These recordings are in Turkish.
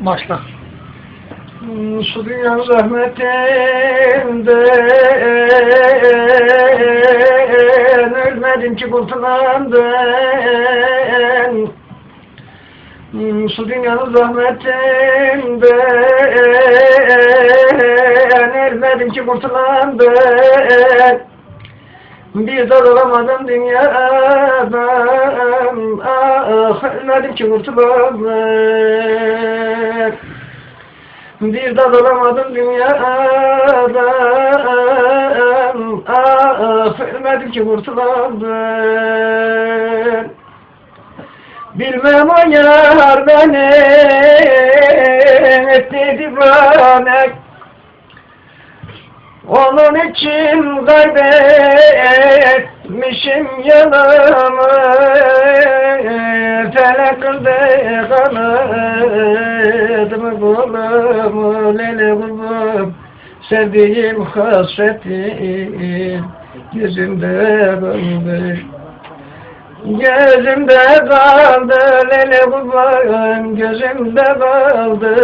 Başla. Şu dünyanın zahmetinden Ölmedim ki kurtulan ben Şu dünyanın zahmetinden Ölmedim ki kurtulan ben Bir dal olamadım dünyadan Ah ölmedim ki kurtulan ben bir dal olamadım dünyadan Ah ölmedim ki kurtuladım Bilmem o yar beni etti divane Onun için kaybetmişim yanımı. Felek kıldı kanadımı kolumu Lele kulum Sevdiğim hasretim Gözümde kaldı. Gözümde kaldı Lele kulum Gözümde kaldı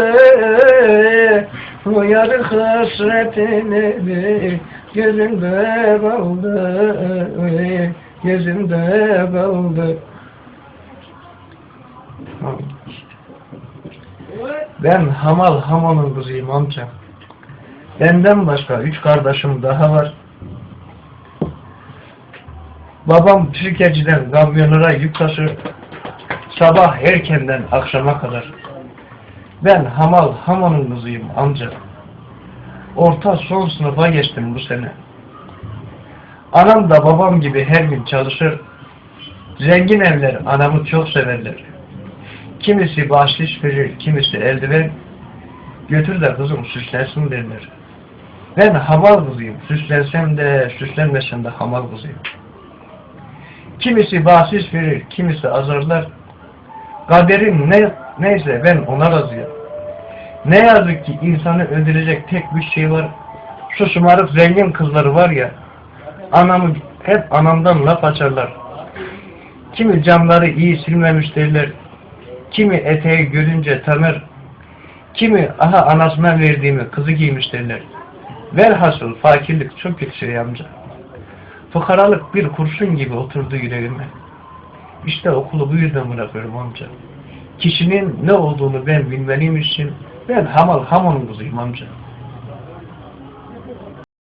O yarı hasretini Gözümde kaldı Gözümde kaldı Ben Hamal Haman'ın kızıyım amca. Benden başka üç kardeşim daha var. Babam Türkiye'ciden kamyonlara yük taşır. Sabah erkenden akşama kadar. Ben Hamal Haman'ın kızıyım amca. Orta son sınıfa geçtim bu sene. Anam da babam gibi her gün çalışır. Zengin evler anamı çok severler. Kimisi bahşiş verir, kimisi eldiven. Götür de kızım süslensin derler. Ben hamal kızıyım. Süslensem de süslenmesem de hamal kızıyım. Kimisi bahşiş verir, kimisi azarlar. Kaderim ne, neyse ben ona razıyım. Ne yazık ki insanı öldürecek tek bir şey var. Şu şımarık zengin kızları var ya, anamı hep anamdan laf açarlar. Kimi camları iyi silmemiş derler. Kimi eteği görünce tanır. Kimi aha anasına verdiğimi kızı giymiş derler. Velhasıl fakirlik çok kötü şey amca. Fukaralık bir kurşun gibi oturdu yüreğime. İşte okulu bu yüzden bırakıyorum amca. Kişinin ne olduğunu ben bilmeliyim için ben Hamal Hamon'un kızıyım amca.